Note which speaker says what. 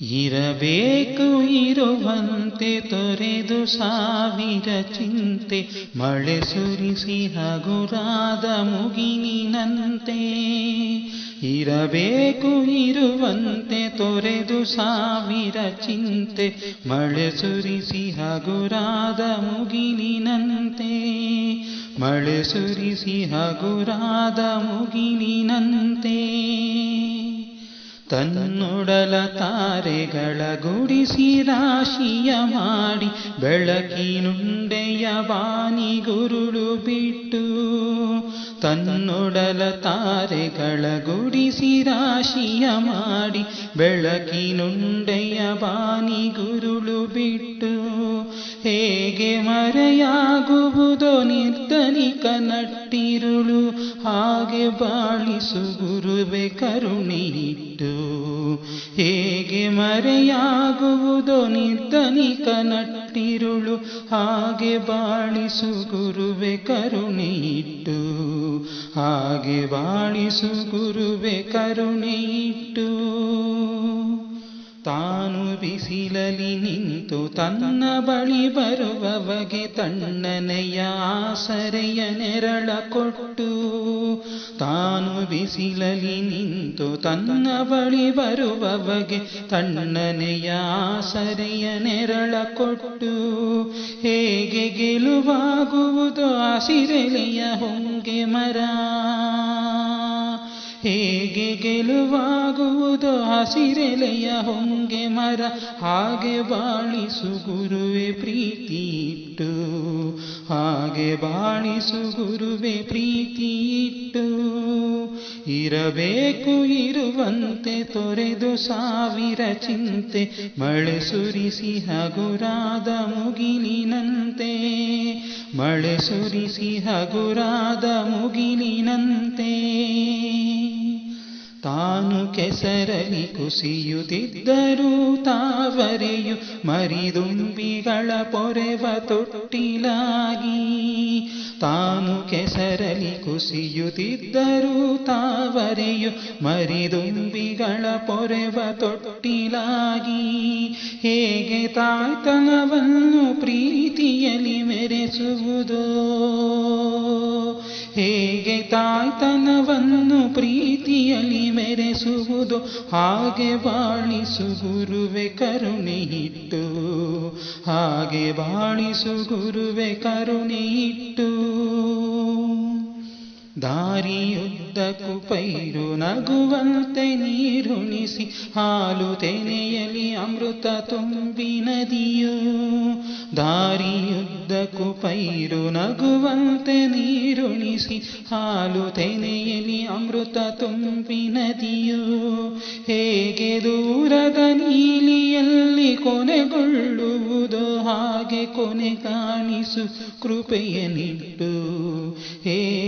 Speaker 1: ಇರಬೇಕು ಇರುವಂತೆ ತೊರೆದು ಸಾವಿರ ಚಿಂತೆ, ಮಳೆ ಸುರಿಸಿ ಹಗುರಾದ ಮುಗಿನಿನಂತೆ. ಇರಬೇಕು ಇರುವಂತೆ ತೊರೆದು ಸಾವಿರ ಚಿಂತೆ, ಮಳೆ ಸುರಿಸಿ ಹಗುರಾದ ಮುಗಿಲಿನಂತೆ ಮಳೆ ಸುರಿಸಿ ಹಗುರಾದ ಮುಗಿಲಿನಂತೆ ತನ್ನೊಡಲ ತಾರೆಗಳ ಗುಡಿಸಿ ರಾಶಿಯ ಮಾಡಿ ಬೆಳಕಿನುಂಡೆಯ ಬಾನಿ ಗುರುಳು ಬಿಟ್ಟು ತನ್ನೊಡಲ ತಾರೆಗಳ ಗುಡಿಸಿ ರಾಶಿಯ ಮಾಡಿ ಬೆಳಕಿನುಂಡೆಯ ಬಾನಿ ಗುರುಳು ಬಿಟ್ಟು ಹೇಗೆ ಮರೆಯಾಗುವುದೋ ನಿರ್ಧನಿಕ ನಟ್ಟಿರುಳು ಹಾಗೆ ಬಾಳಿಸು ಗುರುವೆ ಕರುಣೆಯಿಟ್ಟು. ಹೇಗೆ ಮರೆಯಾಗುವುದು ನಿರ್ಧನಿಕ ನಟ್ಟಿರುಳು, ಹಾಗೆ ಬಾಳಿಸು ಗುರುವೆ ಕರುಣೆಯಿಟ್ಟು. ಹಾಗೆ ಬಾಳಿಸು ಗುರುವೆ ಕರುಣೆಯಿಟ್ಟು. ತಾನು ಬಿಸಿಲಲಿ ನಿಂತು ತನ್ನ ಬಳಿ ಬರುವವಗೆ ತಣ್ಣನೆಯ ಆಸರೆಯ ನೆರಳ ಕೊಟ್ಟು, ತಾನು ಬಿಸಿಲಲಿ ನಿಂತು ತನ್ನ ಬಳಿ ಬರುವವಗೆ ತಣ್ಣನೆಯ ಆಸರೆಯ ನೆರಳ ಕೊಟ್ಟು, ಹೇಗೆ ಗೆಲುವಾಗುವುದು ಹಸಿರೆಲೆಯ ಹೊಂಗೆ ಮರ. ಹೇಗೆ ಗೆಲುವಾಗುವುದು ಹಸಿರೆಲೆಯ ಹೊಂಗೆ ಮರ ಹಾಗೆ ಬಾಳಿಸು ಗುರುವೆ ಪ್ರೀತಿ ಇಟ್ಟು, ಹಾಗೆ ಬಾಳಿಸು ಗುರುವೆ ಪ್ರೀತಿ ಇಟ್ಟು. ಇರಬೇಕು ಇರುವಂತೆ ತೊರೆದು ಸಾವಿರ ಚಿಂತೆ, ಮಳೆ ಸುರಿಸಿ ಹಗುರಾದ ಮುಗಿಲಿನಂತೆ, ಮಳೆ ಸುರಿಸಿ ಹಗುರಾದ ಮುಗಿಲಿನಂತೆ. ತಾನು ಕೆಸರಲಿ ಕುಸಿಯುತ್ತಿದ್ದರೂ ತಾವರೆಯು ಮರಿದುಂಬಿಗಳ ಪೊರೆವ ತೊಟ್ಟಿಲಾಗಿ. ತಾನು ಕೆಸರಲಿ ಕುಸಿಯುತ್ತಿದ್ದರೂ ತಾವರೆಯು ಮರಿದುಂಬಿಗಳ ಪೊರೆವ ತೊಟ್ಟಿಲಾಗಿ. ಹೇಗೆ ತಾಯ್ತನವನ್ನು ಪ್ರೀತಿಯಲ್ಲಿ ಮೆರೆಸುವುದೋ ತಾಯ್ತನವನ್ನು ಪ್ರೀತಿಯಲ್ಲಿ ಮೆರೆಸುವುದು ಹಾಗೆ ಬಾಳಿಸು ಗುರುವೆ ಕರುಣೆಯಿಟ್ಟು ಹಾಗೆ ಬಾಳಿಸು ಗುರುವೆ ಕರುಣೆ ಇಟ್ಟು ದಾರಿಯುದ್ದಕ್ಕೂ ಪೈರು ನಗುವಂತೆ ನೀರುಣಿಸಿ ಹಾಲು ತೆನೆಯಲಿ ಅಮೃತ ತುಂಬಿ ನದಿಯು. ದಾರಿಯುದ್ದಕ್ಕೂ ಪೈರು ನಗುವಂತೆ ನೀರುಣಿಸಿ ಹಾಲು ತೆನೆಯಲಿ ಅಮೃತ ತುಂಬಿ ನದಿಯು. ಹೇಗೆ ದೂರದ ನೀಲಿಯಲ್ಲಿ ಕೊನೆಗೊಳ್ಳುವುದು ಹಾಗೆ ಕೊನೆ ಕಾಣಿಸು ಕೃಪೆಯ ನಿಟ್ಟು